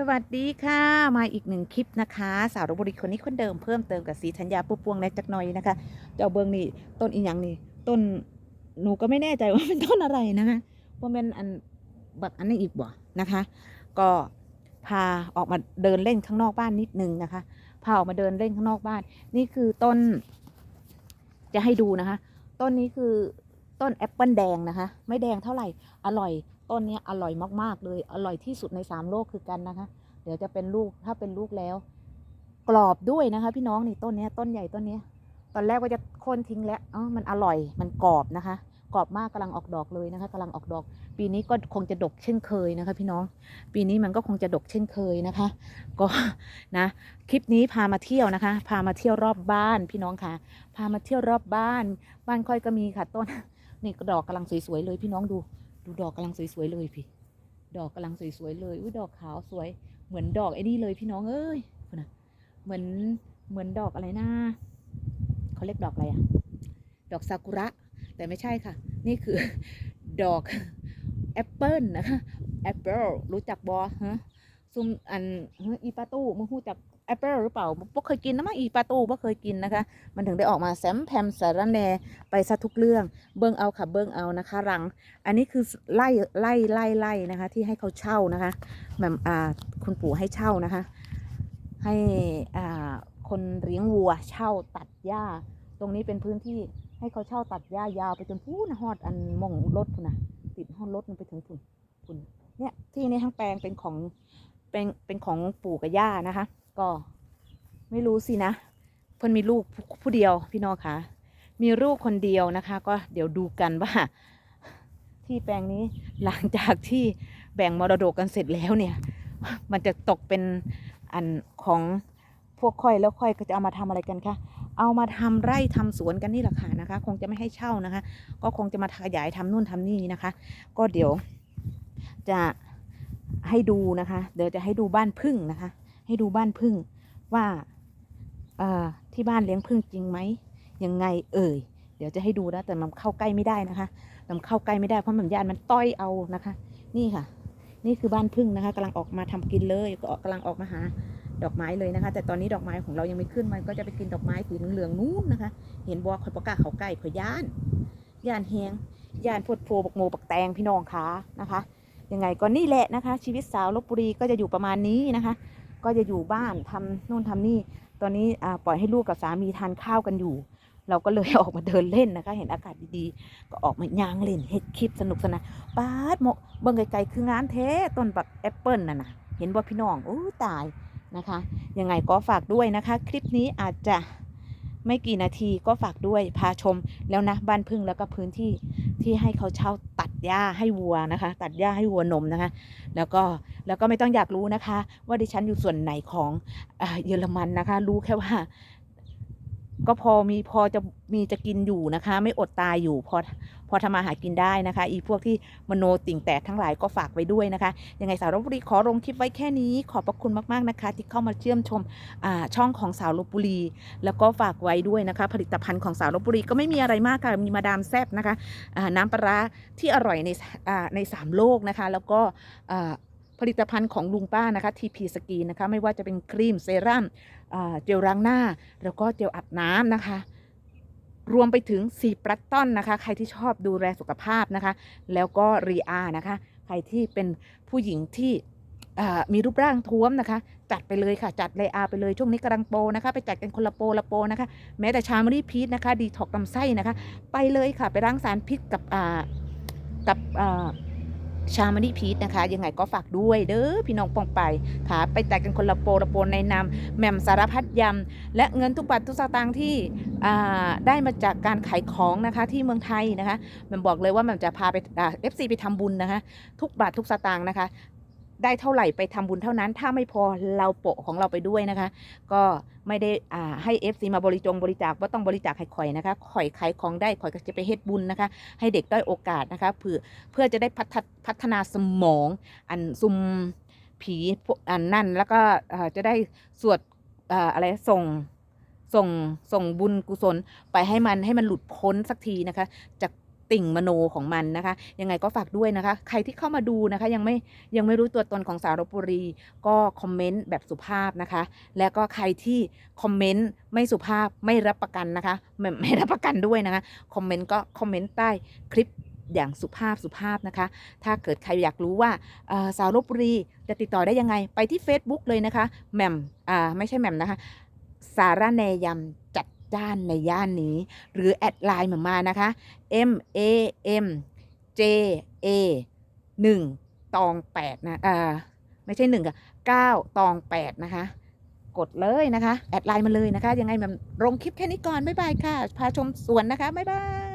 สวัสดีค่ะ มาอีกหนึ่งคลิปนะคะ สาวรบุรีคนนี้คนเดิมเพิ่มเติมกับสีธัญญาปุปวงและจักน่อยนะคะเจ้าเบิงนี่ต้นอีหยังนี่ต้นหนูก็ไม่แน่ใจว่าเป็นต้นอะไรนะคะว่าเป็นอันบักอันนี้อีกบ่นะคะ ก็พาออกมาเดินเล่นข้างนอกบ้านนิดนึงนะคะพาออกมาเดินเล่นข้างนอกบ้าน นี่คือต้น จะให้ดูนะคะ ต้นนี้คือต้นแอปเปิลแดงนะคะ ไม่แดงเท่าไหร่อร่อย ต้นนี้อร่อยมากๆเลย อร่อยที่สุดในสามโลกคือกันนะคะ เดี๋ยวจะเป็นลูกถ้าเป็นลูกแล้ว กรอบด้วยนะคะ พี่น้องนี่ต้นนี้ต้นใหญ่ต้นนี้ ตอนแรกว่าจะโค่นทิ้งแล้วอ๋อมันอร่อยมันกรอบนะคะ กรอบมากกำลังออกดอกเลยนะคะกำลังออกดอก ปีนี้ก็คงจะดกเช่นเคยนะคะ พี่น้อง ปีนี้มันก็คงจะดกเช่นเคยนะคะ ก็นะ คลิปนี้พามาเที่ยวนะคะ พามาเที่ยวรอบบ้านพี่น้องค่ะ พามาเที่ยวรอบบ้าน บ้านค่อยก็มีค่ะต้นนี่ดอกกำลังสวยๆเลยพี่น้องดู ดูดอกกำลังสวยๆเลยพี่ ดอกกำลังสวยๆเลยอุ้ยดอกขาวสวย เหมือนดอกไอ้นี่เลยพี่น้องเอ้ยคุณนะเหมือนเหมือนดอกอะไรนะเขาเรียกดอกอะไรอะดอกซากุระ แต่ไม่ใช่ค่ะ นี่คือดอกแอปเปิลนะคะแอปเปิลรู้จักบอฮะซุมอันอีปาตู้มึงรู้จัก แอปเปิลหรือเปล่าบ่เคยกินนะมั้งอีปาตู้บ่เคยกินนะคะ มันถึงได้ออกมาแซมแพมสารแนไปซะทุกเรื่อง เบิ้งเอาค่ะเบิ้งเอานะคะรัง อันนี้คือไล่ไล่ไล่ไล่นะคะ ที่ให้เขาเช่านะคะแบบอ่าคุณปู่ให้เช่านะคะ ให้อ่าคนเลี้ยงวัวเช่าตัดหญ้า ตรงนี้เป็นพื้นที่ให้เขาเช่าตัดหญ้ายาวไปจนพูนฮอดอันมองรถพุ่นนะติดฮอดรถมันไปถึงพุ่นพุ่นเนี่ยที่นี้ทั้งแปลงเป็นของเป็นเป็นของปู่กับย่านะคะ ก็ ไม่รู้สินะ เพิ่นมีลูกผู้เดียวพี่น้องคะมีลูกคนเดียวนะคะ ก็เดี๋ยวดูกันว่า ที่แปลงนี้หลังจากที่แบ่งมรดกกันเสร็จแล้วเนี่ย มันจะตกเป็นอันของพวกค่อยแล้วค่อยก็จะเอามาทำอะไรกันคะเอามาทำไร่ทำสวนกันนี่แหละค่ะนะคะ คงจะไม่ให้เช่านะคะ ก็คงจะมาขยายทำนู่นทำนี่นะคะ ก็เดี๋ยวจะให้ดูนะคะ เดี๋ยวจะให้ดูบ้านพึ่งนะคะ ให้ดูบ้านพึ่งว่าที่บ้านเลี้ยงพึ่งจริงไหมยังไงเอ่ย เดี๋ยวจะให้ดูนะแต่มันเข้าใกล้ไม่ได้นะคะมันเข้าใกล้ไม่ได้เพราะมันยานมันต้อยเอานะคะ นี่ค่ะ นี่คือบ้านพึ่งนะคะกำลังออกมาทำกินเลยก็กำลังออกมาหาดอกไม้เลยนะคะ แต่ตอนนี้ดอกไม้ของเรายังไม่ขึ้นมันก็จะไปกินดอกไม้สีเหลืองๆนู้นนะคะ เห็นบัวคอยประกาเขาใกล้ขอยย่านย่านแหงย่านพดโพบักโมบักแตงพี่น้องคะนะคะยังไงก็นี่แหละนะคะ ชีวิตสาวลบบุรีก็จะอยู่ประมาณนี้นะคะ ก็จะอยู่บ้านทำนู่นทำนี่ ตอนนี้ปล่อยให้ลูกกับสามีทานข้าวกันอยู่ เราก็เลยออกมาเดินเล่นนะคะ เห็นอากาศดีๆ ก็ออกมาย่างเล่นเฮ็ดคลิปสนุกสนานปาดโมเบิ่งไกลๆคืองานเทต้นบักแอปเปิลน่ะนะเห็นบ่พี่น้องโอ้ตายนะคะ ยังไงก็ฝากด้วยนะคะ คลิปนี้อาจจะไม่กี่นาทีก็ฝากด้วยพาชมแล้วนะบ้านพึ่งแล้วก็พื้นที่ที่ให้เขาเช่า ดหญ้าให้วัวนะคะ ตัดหญ้าให้วัวนมนะคะ แล้วก็แล้วก็ไม่ต้องอยากรู้นะคะ ว่าดิฉันอยู่ส่วนไหนของอาเยอรมันนะคะ รู้แค่ว่า ก็พอมีพอจะมีจะกินอยู่นะคะ ไม่อดตายอยู่พอพอทำมาหากินได้นะคะ อีพวกที่มโนติ่งแตกทั้งหลายก็ฝากไว้ด้วยนะคะ ยังไงสาวลบบุรีขอลงคลิปไว้แค่นี้ ขอบพระคุณมากๆนะคะ ที่เข้ามาเชื่อมชมช่องของสาวลบบุรี แล้วก็ฝากไว้ด้วยนะคะ ผลิตภัณฑ์ของสาวลบบุรีก็ไม่มีอะไรมากค่ะมีมาดามแซบนะคะน้ำปลาที่อร่อยในในสามโลกนะคะ แล้วก็ ผลิตภัณฑ์ของลุงป้านะคะทีพีสกีนะคะ ไม่ว่าจะเป็นครีมเซรั่มเจลล้างหน้า แล้วก็เจลอาบน้ำนะคะ รวมไปถึงซีปรัตตอนนะคะ ใครที่ชอบดูแลสุขภาพนะคะ แล้วก็รีอานะคะ ใครที่เป็นผู้หญิงที่มีรูปร่างท้วมนะคะ จัดไปเลยค่ะจัดเลยอาไปเลยช่วงนี้กำลังโปนะคะ ไปจัดกันคนละโปละโปนะคะ แม้แต่ชามรีพีทนะคะ ดีท็อกลำไส้นะคะ ไปเลยค่ะไปล้างสารพิษกับกับ ชามานีพีทนะคะ ยังไงก็ฝากด้วยเด้อพี่น้องปองไปค่ะไปแต่กันคนละโปรละโปรในนามแหม่มสารพัดยำ และเงินทุกบาททุกสตางค์ที่ได้มาจากการขายของนะคะที่เมืองไทยนะคะแมันบอกเลยว่ามันจะพาไปเอฟซีไปทำบุญนะคะ ทุกบาททุกสตางค์นะคะ ได้เท่าไหร่ไปทำบุญเท่านั้น ถ้าไม่พอเราโปะของเราไปด้วยนะคะ ก็ไม่ได้อ่าให้ FC มาบริจงบริจาคว่าต้องบริจาคให้ข่อยนะคะข่อยขายของได้ข่อยก็จะไปเฮ็ดบุญนะคะ ให้เด็กได้โอกาสนะคะเพื่อเพื่อจะได้พัฒพัฒนาสมองอันซุมผีอันนั่นแล้วก็จะได้สวดอ่ออะไรส่งส่งส่งบุญกุศลไปให้มันให้มันหลุดพ้นสักทีนะคะจาก ติ่งมโนของมันนะคะ ยังไงก็ฝากด้วยนะคะ ใครที่เข้ามาดูนะคะ ยังไม่ยังไม่รู้ตัวตนของสาวรบุรี ก็คอมเมนต์แบบสุภาพนะคะ แล้วก็ใครที่คอมเมนต์ไม่สุภาพไม่รับประกันนะคะ ไม่ไม่รับประกันด้วยนะคะคอมเมนต์ก็คอมเมนต์ใต้คลิปอย่างสุภาพสุภาพนะคะ ถ้าเกิดใครอยากรู้ว่าสาวลบบุรีจะติดต่อได้ยังไง ไปที่ Facebook เลยนะคะแหม่มอ่าไม่ใช่แหม่มนะคะ สาระแนยำ จ้านในย่านนี้ หรือแอดไลน์เหมือนมานะคะ M A M J A 1ตอง8นะอ่าไม่ใช่1ค่ะ9ตอง8นะคะ กดเลยนะคะ แอดไลน์มาเลยนะคะ ยังไงมันลงคลิปแค่นี้ก่อน บ๊ายบายค่ะ พาชมสวนนะคะ บ๊ายบาย